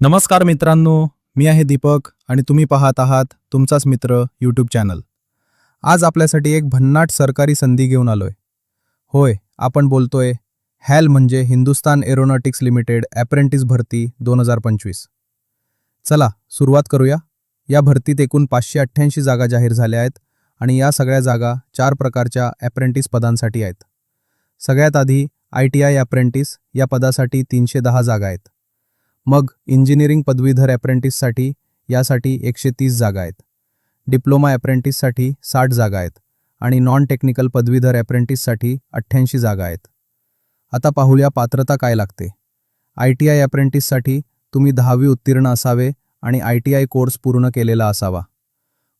नमस्कार मित्रांनो मी आहे दीपक आणि तुम्ही पाहत आहात तुमचाच मित्र यूट्यूब चॅनल आज आपल्यासाठी एक भन्नाट सरकारी संधी घेऊन आलोय. होय आपण बोलतोय हॅल म्हणजे हिंदुस्तान एरोनॉटिक्स लिमिटेड ॲप्रेंटिस भरती दोन हजार पंचवीस. चला सुरुवात करूया. या भरतीत एकूण पाचशे अठ्ठ्याऐंशी जागा जाहीर झाल्या आहेत आणि या सगळ्या जागा चार प्रकारच्या ॲप्रेंटिस पदांसाठी आहेत. सगळ्यात आधी आय टी आय ॲप्रेंटिस या पदासाठी तीनशे दहा जागा आहेत. मग इंजिनिअरिंग पदवीधर ॲप्रेंटिससाठी यासाठी एकशे तीस जागा आहेत. डिप्लोमा ॲप्रेंटिससाठी साठ जागा आहेत आणि नॉन टेक्निकल पदवीधर ॲप्रेंटिससाठी अठ्ठ्याऐंशी जागा आहेत. आता पाहूया पात्रता काय लागते. आय टी आय ॲप्रेंटिससाठी तुम्ही दहावी उत्तीर्ण असावे आणि आय टी आय कोर्स पूर्ण केलेला असावा.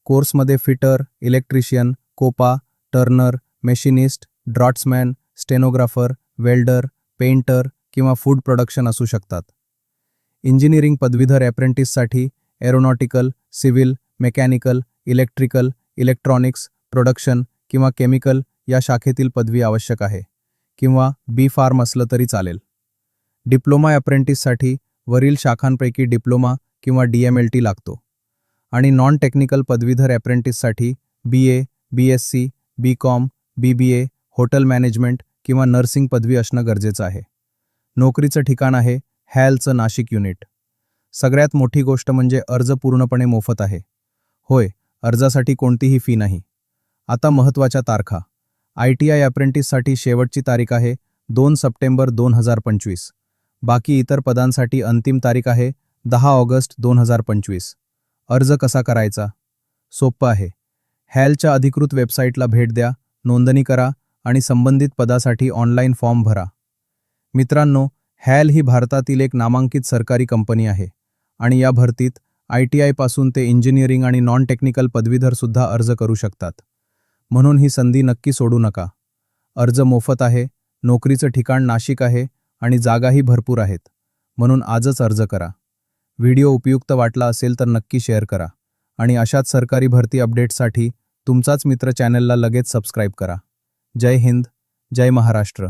कोर्समध्ये fitter electrician COPA turner machinist draughtsman stenographer welder painter किंवा फूड प्रोडक्शन असू शकतात. इंजिनिअरिंग पदवीधर ॲप्रेंटिससाठी aeronautical civil mechanical electrical electronics production किंवा केमिकल या शाखेतील पदवी आवश्यक आहे किंवा बी फार्म असलं तरी चालेल. डिप्लोमा ॲप्रेंटिससाठी वरील शाखांपैकी डिप्लोमा किंवा डी एम एल टी लागतो. आणि नॉन टेक्निकल पदवीधर ॲप्रेंटिससाठी B A B S C B com B B A hotel management किंवा नर्सिंग पदवी असणं गरजेचं आहे. नोकरीचं ठिकाण आहे हॅलचं नाशिक युनिट. सगळ्यात मोठी गोष्ट म्हणजे अर्ज पूर्णपणे मोफत आहे. होय अर्जासाठी कोणतीही फी नाही. आता महत्त्वाच्या तारखा. आय टी आय अप्रेंटिससाठी शेवटची तारीख आहे दोन सप्टेंबर दोन हजार पंचवीस. बाकी इतर पदांसाठी अंतिम तारीख आहे दहा ऑगस्ट दोन हजार पंचवीस. अर्ज कसा करायचा? सोप्पं आहे. हॅलच्या अधिकृत वेबसाईटला भेट द्या नोंदणी करा आणि संबंधित पदासाठी ऑनलाईन फॉर्म भरा. मित्रांनो हॅल ही भारतातील एक नामांकित सरकारी कंपनी आहे आणि या भरतीत आय टी आयपासून ते इंजिनिअरिंग आणि नॉन टेक्निकल पदवीधरसुद्धा अर्ज करू शकतात. म्हणून ही संधी नक्की सोडू नका. अर्ज मोफत आहे नोकरीचं ठिकाण नाशिक आहे आणि जागाही भरपूर आहेत. म्हणून आजच अर्ज करा. व्हिडिओ उपयुक्त वाटला असेल तर नक्की शेअर करा आणि अशाच सरकारी भरती अपडेट्ससाठी तुमचाच मित्र चॅनलला लगेच सबस्क्राईब करा. जय हिंद जय महाराष्ट्र.